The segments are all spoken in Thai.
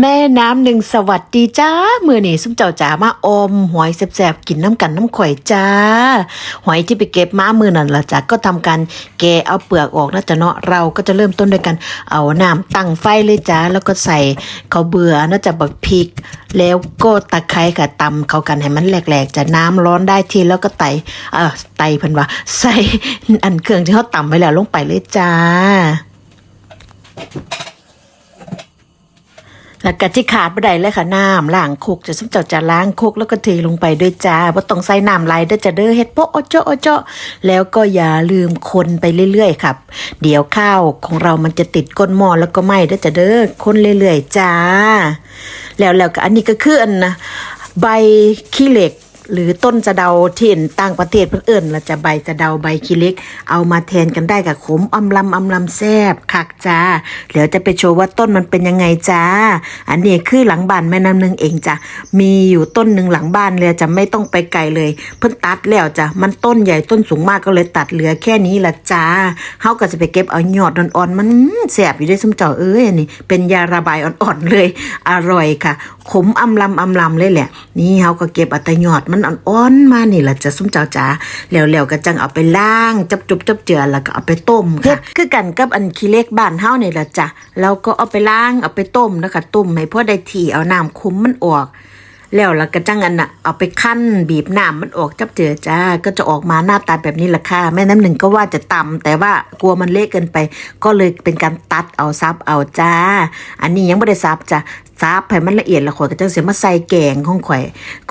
แม่น้ำหนึ่งสวัสดีจ้ามือนี่ซุ้มเจ้าจ๋ามาอม หอยแสบๆกินน้ำกันน้ำข่อยจ้า หอยที่ไปเก็บมามือนั่นละจ้ะก็ทำการแกะเอาเปลือกออกนะจ๊ะเนาะเราก็จะเริ่มต้นด้วยกันเอาน้ำตั้งไฟเลยจ้าแล้วก็ใส่ข้าวเบื่อนะจ๊ะบักพริก แล้วก็ตะไคร้ค่ะตำเข้ากันให้มันแหลกๆจะน้ำร้อนได้ทีแล้วก็ไตเออไตเพิ่นว่าใส่อันเครื่องที่เขาตำไว้แล้วลงไปเลยจ้า แล้วก็ที่ขาดไม่ได้เลยค่ะน้ำล้างคุกจะสมเจ้าจะล้างคุกแล้วก็เทลงไปด้วยจ้าว่าต้องใส่น้ำไหลายเด้อจะเด้อเฮ็ดโปะโอเจาะโอเจาะแล้วก็อย่าลืมคนไปเรื่อยๆครับ เดี๋ยวข้าวของเรามันจะติดก้นหม้อแล้วก็ไหม้เด้อจะเด้อคนเรื่อยๆจ้า แล้วแล้วก็อันนี้ก็คืออันนะใบขี้เหล็ก หรือต้นสะเดาเที่ต่างประเทศเพิ่นเอิ้นละจะใบสะเดาใบขี้เล็ก เอามาแทนกันได้กับขมอำลำอำลำแซบคักจ้าเดี๋ยวจะไปโชว์ว่าต้นมันเป็นยังไงจ้า อันนี้คือหลังบ้านแม่น้ำหนึ่งเองจ้ะมีอยู่ต้นหนึ่งหลังบ้านเลยจะไม่ต้องไปไกลเลย เพิ่นตัดแล้วจ้ะมันต้นใหญ่ต้นสูงมากก็เลยตัดเหลือแค่นี้ละจ้าเฮาก็จะไปเก็บเอาหยอดอ่อนๆมันแสบอยู่ด้วยสมเจ้าเอ้ยอันนี้เป็นยาระบายอ่อนๆเลย อร่อยค่ะ ขมอำลำอำลำเลยแหละ นี่เฮาก็เก็บเอาแต่ยอดมันอ่อนๆมานี่ล่ะจะส้มเจ้าจ๋าแล้วๆก็จังเอาไปล้างจับจุบจับเจือแล้วก็เอาไปต้มค่ะคือกันกับอันขี้เล็กบ้านเฮานี่ล่ะจ้ะเราก็เอาไปล้างเอาไปต้มนะคะต้มให้พอได้ที่เอาน้ำคุมมันออกแล้วเราก็จังอันน่ะเอาไปคั่นบีบน้ำมันออกจับเจือจ้าก็จะออกมาหน้าตาแบบนี้แหละค่ะแม่น้ำหนึ่งก็ว่าจะตำแต่ว่ากลัวมันเละเกินไป ก็เลยเป็นการตัดเอาซับเอาจ้า อันนี้ยังไม่ได้ซับจ้ะ ซับให้มันละเอียดแล้วข่อยก็จังเสียมาใส่แกงของข่อย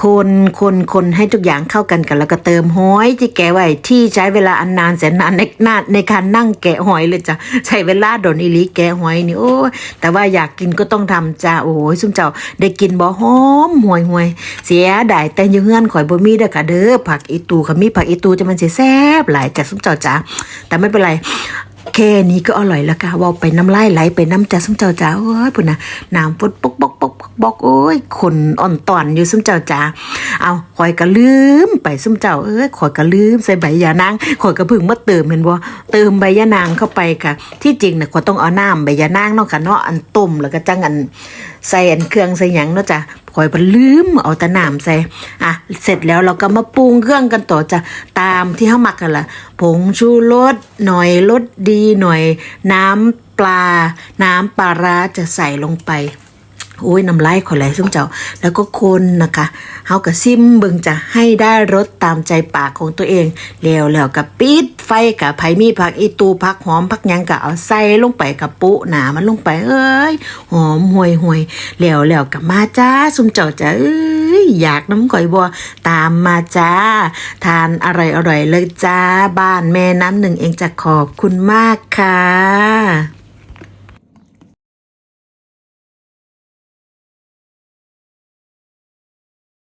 คนคนคนให้ทุกอย่างเข้ากันกันแล้วก็เติมหอยที่แกะไว้ที่ใช้เวลาอันนานแสนนานในนาในการนั่งแกะหอยเลยจ้ะใช้เวลาโดนอีลีแกะหอยนี่โอ้แต่ว่าอยากกินก็ต้องทำจ้าโอ้ยซุมเจ้าได้กินบ่หอมห่วยห่วยเสียดายแต่อยังเฮือนข่อยบ่มีเด้อค่ะเด้อผักอีตูค่ะมีผักอีตูจะมันสิแซ่บหลายจ้ะซุมเจ้าจ้าแต่ไม่เป็นไร แค่นี้ก็อร่อยแล้วค่ะว่าไปน้ำลายไหลไปน้ำจ้าซุมเจ้าจ้าโอ้ยพุ่นนะน้ำฟุดปกปกปกปกปกโอ้ยขนอ่อนต่อนอยู่ซุมเจ้าจ้า เอาข่อยก็ลืมไปซุมเจ้าเอ้ยข่อยก็ลืมใส่ใบยานางข่อยก็เพิ่งมาเติมเห็นบ่เติมใบยานางเข้าไปค่ะ ที่จริงน่ะข่อยต้องเอาน้ำใบยานางเนาะค่ะเนาะอันต้มแล้วก็จังอันใส่อันเครื่องใส่หยังเนาะจ้ะข่อยบ่ลืมเอาแต่น้ำใส่อะเสร็จแล้วเราก็มาปรุงเครื่องกันต่อจ้ะตามที่เฮาหมักกันละผงชูรสหน่อยรสดีหน่อย น้ำปลา น้ำปลาร้าจะใส่ลงไป โอ้ยน้ำลายขอไหลซุ่มเจ้า แล้วก็คนนะคะเฮากับซิมเบิงจะให้ได้รสตามใจปากของตัวเองแล้วแล้วกับปิดไฟกับไผมีผักอีตูผักหอมผักยังกับเอาใส่ลงไปกับปุหนามันลงไปเอ้ยหอมห่วยห่วยแล้วแล้วกับมาจ้าซุ่มเจ้าจ้าเอ้ยอยากน้ำก่อยบัวตามมาจ้า ทานอร่อยอร่อยเลยจ้าบ้านแม่น้ำหนึ่งเองจะขอบคุณมากค่ะ